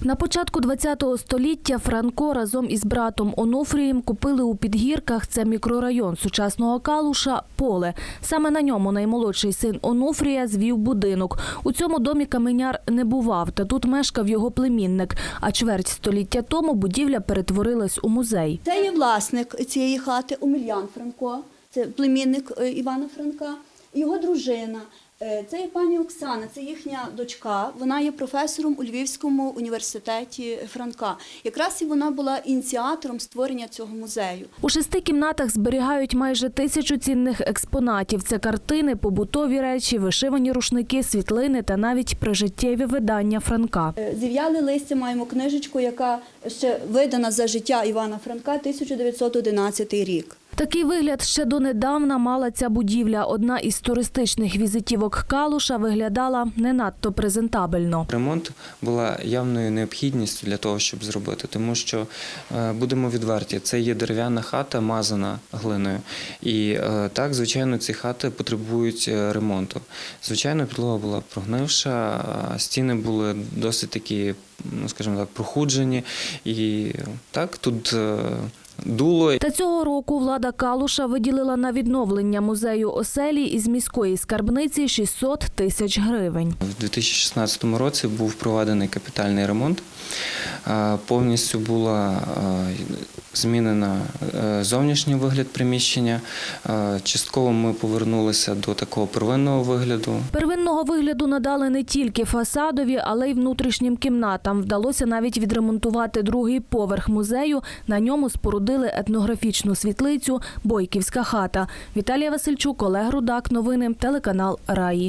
На початку ХХ століття Франко разом із братом Онуфрієм купили у Підгірках, це мікрорайон сучасного Калуша, поле. Саме на ньому наймолодший син Онуфрія звів будинок. У цьому домі каменяр не бував, та тут мешкав його племінник. А чверть століття тому будівля перетворилась у музей. Це є власник цієї хати Омельян Франко, це племінник е, Івана Франка, його дружина. Е, Це є пані Оксана, це їхня дочка. Вона є професором у Львівському університеті Франка. Якраз і вона була ініціатором створення цього музею. У шести кімнатах зберігають майже тисячу цінних експонатів. Це картини, побутові речі, вишивані рушники, світлини та навіть прижиттєві видання Франка. Е, Зів'яли листя маємо книжечку, яка ще видана за життя Івана Франка 1911 рік. Такий вигляд ще донедавна мала ця будівля. Одна із туристичних візитівок Калуша виглядала не надто презентабельно. Ремонт була явною необхідністю для того, щоб зробити, тому що е, будемо відверті, це є дерев'яна хата, мазана глиною. І е, так, звичайно, ці хати потребують е, ремонту. Звичайно, підлога була прогнивша, стіни були досить такі, ну скажімо так, прохуджені. І так, тут дуло. Та цього року влада Калуша виділила на відновлення музею оселі із міської скарбниці 600 тисяч гривень. У 2016 році був проведений капітальний ремонт. Повністю була змінена е, зовнішній вигляд приміщення. Частково ми повернулися до такого первинного вигляду. Первинного вигляду надали не тільки фасадові, але й внутрішнім кімнатам. Вдалося навіть відремонтувати другий поверх музею. На ньому спорудили етнографічну світлицю Бойківська хата. Віталія Васильчук, Олег Рудак. Новини телеканал Раї.